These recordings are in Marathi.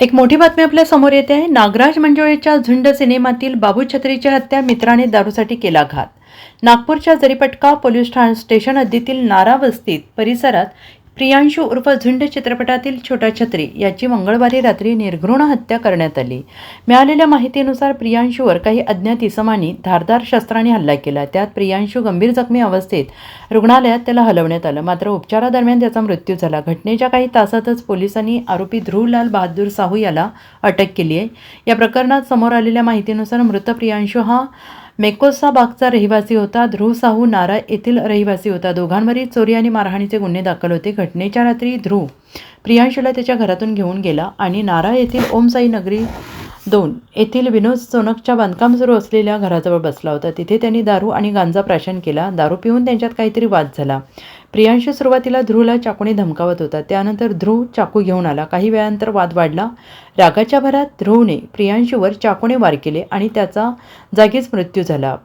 एक मोठी बातमी आपल्यासमोर येते आहे. नागराज मंजुळेच्या झुंड सिनेमातील बाबू छत्रीची हत्या मित्राने दारूसाठी केला घात. नागपूरच्या जरीपटका पोलीस ठाण स्टेशन हद्दीतील नारा वस्तीत परिसरात प्रियांशू उर्फ झुंड चित्रपटातील छोटा छत्री याची मंगळवारी रात्री निर्घृण हत्या करण्यात आली. मिळालेल्या माहितीनुसार प्रियांशूवर काही अज्ञात इसमांनी धारदार शस्त्राने हल्ला केला. त्यात प्रियांशू गंभीर जखमी अवस्थेत रुग्णालयात त्याला हलवण्यात आलं. मात्र उपचारादरम्यान त्याचा मृत्यू झाला. घटनेच्या काही तासातच पोलिसांनी आरोपी ध्रुवलाल बहादूर साहू याला अटक केली आहे. या प्रकरणात समोर आलेल्या माहितीनुसार मृत प्रियांशू हा मेकोसा बागचा रहिवासी होता. ध्रुव साहू नारा येथील रहिवासी होता. दोघांवरील चोरी आणि मारहाणीचे गुन्हे दाखल होते. घटनेच्या रात्री ध्रुव प्रियांशूला त्याच्या घरातून घेऊन गेला आणि नारा येथील ओमसाई नगरी दोन. येथील विनोद सोनकच्या बांधकाम सुरू असलेल्या घराजवळ बसला होता. तिथे त्यांनी दारू आणि गांजा प्राशन केला. दारू पिऊन त्यांच्यात काहीतरी वाद झाला. प्रियांशू सुरुवातीला ध्रुवला चाकूने धमकावत होता. त्यानंतर ध्रुव चाकू घेऊन आला. काही वेळानंतर वाद वाढला. रागाच्या भरात ध्रुवने प्रियांशूवर चाकूने वार केले आणि त्याचा जागीच मृत्यू झाला.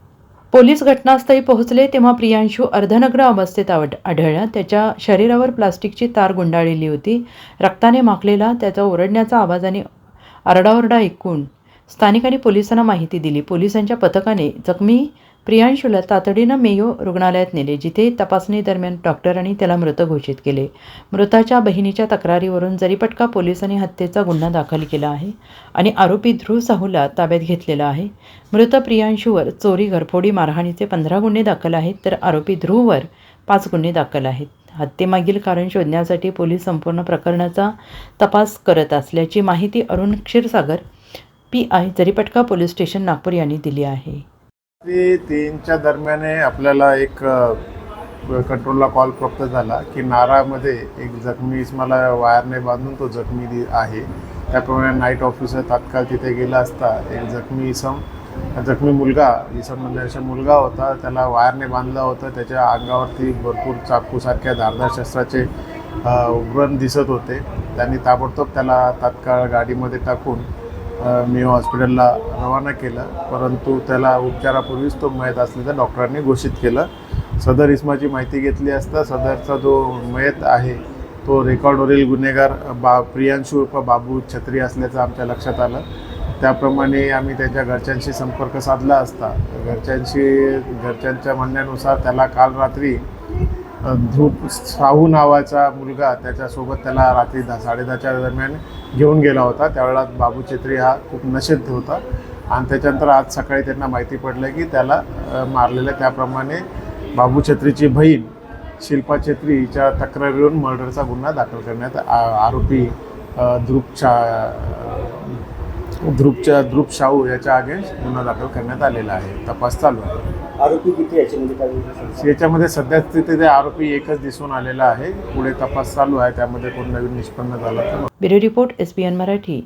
पोलीस घटनास्थळी पोहोचले तेव्हा प्रियांशू अर्धनग्न अवस्थेत आवड आढळला. त्याच्या शरीरावर प्लास्टिकची तार गुंडाळलेली होती. रक्ताने माखलेला त्याचा ओरडण्याचा आवाजाने आरडाओरडा ऐकून स्थानिकांनी पोलिसांना माहिती दिली. पोलिसांच्या पथकाने जखमी प्रियांशूला तातडीनं मेयो रुग्णालयात नेले जिथे तपासणी दरम्यान डॉक्टरांनी त्याला मृत घोषित केले. मृताच्या बहिणीच्या तक्रारीवरून जरीपटका पोलिसांनी हत्येचा गुन्हा दाखल केला आहे आणि आरोपी ध्रुव साहूला ताब्यात घेतलेला आहे मृत प्रियांशूवर चोरी घरफोडी मारहाणीचे पंधरा गुन्हे दाखल आहेत तर आरोपी ध्रुववर पाच गुन्हे दाखल आहेत. हत्येमागील कारण शोधण्यासाठी पोलीस संपूर्ण प्रकरणाचा तपास करत असल्याची माहिती Arun Kshirsagar P I Jaripatka police station Nagpur यांनी दिली आहे. रात्री तीनच्या दरम्यान आपल्याला एक कंट्रोलला कॉल प्राप्त झाला की नारामध्ये एक जखमी मला वायरने बांधून तो जखमी दि- आहे. त्याप्रमाणे नाईट ऑफिसर तात्काळ तिथे गेला असता एक जखमी इसम जखमी मुलगा इसम म्हणजे मुलगा होता त्याला वायरने बांधलं होतं त्याच्या अंगावरती भरपूर चाकूसारख्या धारदार शस्त्राचे उग्रण व्रण दिसत होते. त्यांनी ताबडतोब त्याला तात्काळ गाडीमध्ये टाकून मी हॉस्पिटलला रवाना केलं. परंतु त्याला उपचारापूर्वीच तो मयत असल्याचं डॉक्टरांनी घोषित केलं. सदर इस्माची माहिती घेतली असता सदरचा जो मयत आहे तो रेकॉर्डवरील गुन्हेगार बा प्रियांशू उर्फ बाबू छत्री असल्याचं आमच्या लक्षात आलं. त्याप्रमाणे आम्ही त्याच्या घरच्यांशी संपर्क साधला असता. घरच्यांशी घरच्यांच्या म्हणण्यानुसार त्याला काल रात्री अ, ध्रुव साहू नावाचा मुलगा त्याच्यासोबत त्याला रात्री दहा साडेदहाच्या दरम्यान घेऊन गेला होता. त्यावेळेला बाबू छत्री हा खूप नशेत होता. आणि त्याच्यानंतर आज सकाळी त्यांना माहिती पडलं की त्याला मारलेलं. त्याप्रमाणे बाबू छत्रीची बहीण शिल्पा छेत्री हिच्या तक्रारीवरून मर्डरचा गुन्हा दाखल करण्यात आ- आरोपी अ, छा ध्रुवच्या ध्रुव शाहू याच्या अगेन्स्ट गुन्हा दाखल करण्यात आलेला आहे. तपास चालू आहे. आरोपी किती याच्यामध्ये काय याच्यामध्ये सध्या स्थितीत आरोपी एकच दिसून आलेला आहे. पुढे तपास चालू आहे. त्यामध्ये कोण नवीन निष्पन्न झाला तर bureau report S P N Marathi.